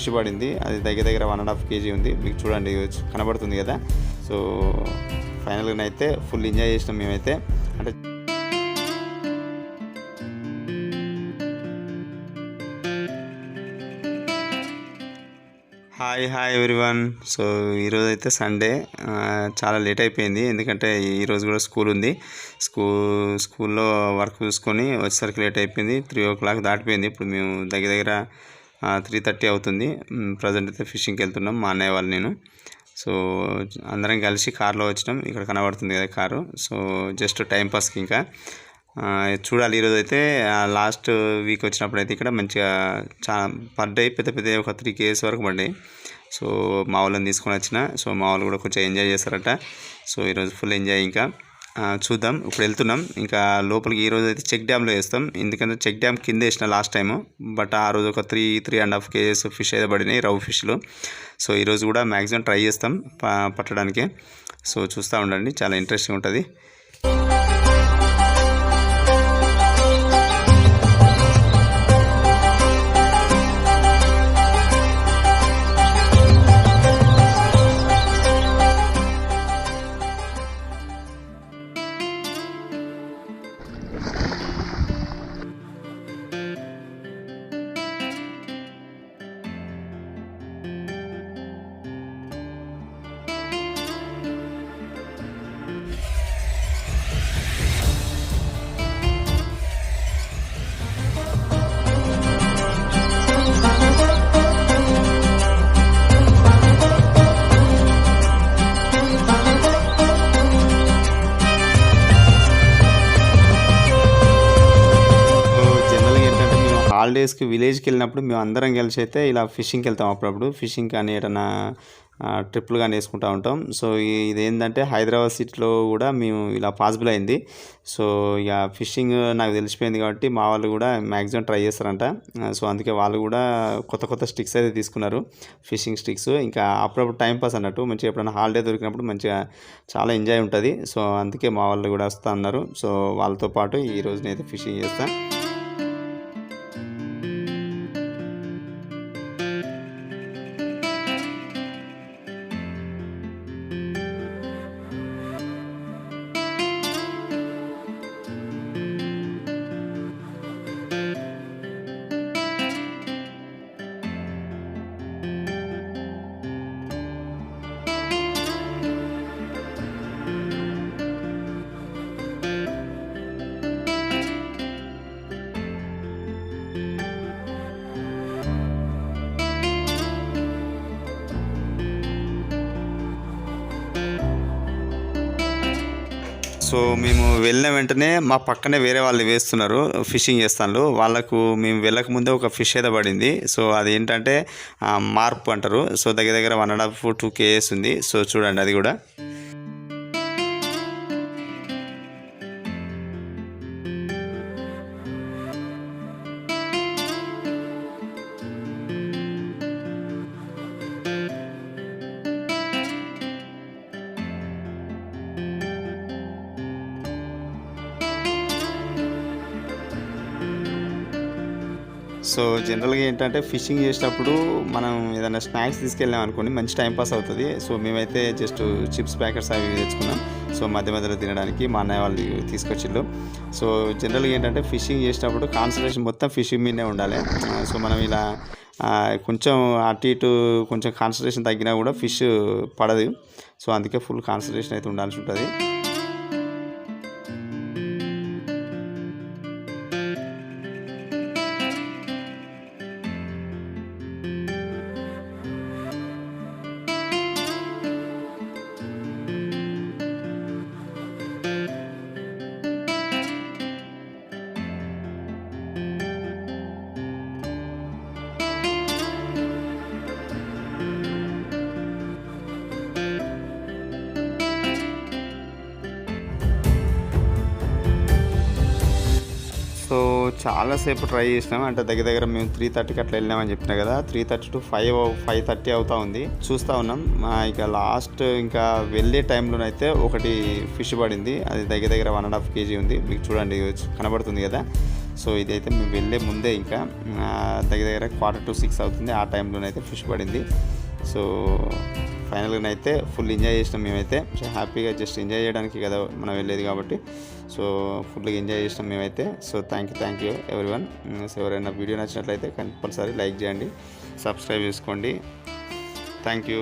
Fish పడింది అది దగ్గర దగ్గర వన్ అండ్ హాఫ్ కేజీ ఉంది. మీకు చూడండి కనబడుతుంది కదా. సో ఫైనల్గా అయితే ఫుల్ ఎంజాయ్ చేసినాం మేమైతే. అంటే హాయ్ హాయ్ ఎవ్రీవన్. సో ఈరోజు అయితే సండే చాలా లేట్ అయిపోయింది. ఎందుకంటే ఈరోజు కూడా స్కూల్ ఉంది. స్కూల్ స్కూల్లో వర్క్ చూసుకొని వచ్చేసరికి లేట్ అయిపోయింది. త్రీ ఓ క్లాక్ దాటిపోయింది. ఇప్పుడు మేము దగ్గర దగ్గర త్రీ థర్టీ అవుతుంది. ప్రజెంట్ అయితే ఫిషింగ్కి వెళ్తున్నాం మా అన్నయ్య వాళ్ళు నేను. సో అందరం కలిసి కార్లో వచ్చినాం. ఇక్కడ కనబడుతుంది కదా కారు. సో జస్ట్ టైంపాస్కి ఇంకా. చూడాలి ఈరోజు అయితే. లాస్ట్ వీక్ వచ్చినప్పుడు అయితే ఇక్కడ మంచిగా చాలా పడ్డాయి పెద్ద పెద్ద ఒక త్రీ కేజెస్ వరకు పడ్డాయి. సో మా వాళ్ళని తీసుకొని వచ్చిన. సో మా వాళ్ళు కూడా కొంచెం ఎంజాయ్ చేస్తారట. సో ఈరోజు ఫుల్ ఎంజాయ్ ఇంకా. చూద్దాం. ఇప్పుడు వెళ్తున్నాం. ఇంకా లోపలికి ఈ రోజు అయితే చెక్ డ్యామ్లో వేస్తాం. ఎందుకంటే చెక్ డ్యామ్ కింద వేసిన లాస్ట్ టైము. బట్ ఆ రోజు ఒక three three and half kgs fish అయితే పడినాయి రవ్ ఫిష్లు. సో ఈరోజు కూడా మ్యాక్సిమం ట్రై చేస్తాం పట్టడానికి. సో చూస్తూ ఉండండి. చాలా ఇంట్రెస్టింగ్ ఉంటుంది. హాలిడేస్కి విలేజ్కి వెళ్ళినప్పుడు మేము అందరం కలిసి అయితే ఇలా ఫిషింగ్కి వెళ్తాం అప్పుడప్పుడు. ఫిషింగ్ కానీ ఏదైనా ట్రిప్లు కానీ వేసుకుంటూ ఉంటాం. సో ఇదేంటంటే హైదరాబాద్ సిటీలో కూడా మేము ఇలా పాసిబుల్ అయింది. సో ఇక ఫిషింగ్ నాకు తెలిసిపోయింది కాబట్టి మా వాళ్ళు కూడా మ్యాక్సిమం ట్రై చేస్తారంట. సో అందుకే వాళ్ళు కూడా కొత్త కొత్త స్టిక్స్ అయితే తీసుకున్నారు. Fishing sticks. ఇంకా అప్పుడప్పుడు టైం పాస్ అన్నట్టు మంచిగా ఎప్పుడైనా హాలిడే దొరికినప్పుడు మంచిగా చాలా ఎంజాయ్ ఉంటుంది. సో అందుకే మా వాళ్ళు కూడా వస్తూ అన్నారు. సో వాళ్ళతో పాటు ఈ రోజునైతే ఫిషింగ్ చేస్తాను సో మేము వెళ్ళిన వెంటనే మా పక్కనే వేరే వాళ్ళు వేస్తున్నారు ఫిషింగ్ చేస్తాను వాళ్ళకు మేము వెళ్ళక ముందే ఒక ఫిష్ అయితే పడింది. సో అది ఏంటంటే మార్పు అంటారు. సో దగ్గర దగ్గర one and half two kgs ఉంది. సో చూడండి అది కూడా. సో జనరల్గా ఏంటంటే ఫిషింగ్ చేసేటప్పుడు మనం ఏదైనా స్నాక్స్ తీసుకెళ్ళాం అనుకోండి మంచి టైం పాస్ అవుతుంది. సో మేమైతే జస్ట్ చిప్స్ ప్యాకెట్స్ అవి తెచ్చుకున్నాం. సో మధ్య మధ్యలో తినడానికి మా అన్నయ్య వాళ్ళు తీసుకొచ్చిళ్ళు. సో జనరల్గా ఏంటంటే ఫిషింగ్ చేసేటప్పుడు కాన్సన్ట్రేషన్ మొత్తం ఫిషింగ్ మీదనే ఉండాలి. సో మనం ఇలా కొంచెం అటు ఇటు కొంచెం కాన్సన్ట్రేషన్ తగ్గినా కూడా ఫిష్ పడదు. సో అందుకే ఫుల్ కాన్సన్ట్రేషన్ అయితే ఉండాల్సి ఉంటుంది. సో చాలాసేపు ట్రై చేసినాం. అంటే దగ్గర దగ్గర మేము త్రీ థర్టీకి అట్లా వెళ్ళామని చెప్పిన కదా three thirty to five five thirty అవుతా ఉంది. చూస్తూ ఉన్నాం. మా ఇక లాస్ట్ ఇంకా వెళ్ళే టైంలోనైతే ఒకటి ఫిష్ పడింది. అది దగ్గర దగ్గర వన్ అండ్ హాఫ్ కేజీ ఉంది. మీకు చూడండి కనబడుతుంది కదా. సో ఇదైతే మేము వెళ్ళే ముందే ఇంకా దగ్గర దగ్గర క్వార్టర్ టు సిక్స్ అవుతుంది. ఆ టైంలోనైతే ఫిష్ పడింది. సో ఫైనల్గా అయితే ఫుల్ ఎంజాయ్ చేసినాం మేమైతే. సో హ్యాపీగా జస్ట్ ఎంజాయ్ చేయడానికి కదా మనం వెళ్ళేది కాబట్టి. సో ఫుల్గా ఎంజాయ్ చేసినాం మేమైతే. So thank you thank you ఎవరి వన్ సో ఎవరైనా వీడియో నచ్చినట్లయితే కంపల్సరీ లైక్ చేయండి సబ్స్క్రైబ్ చేసుకోండి. Thank you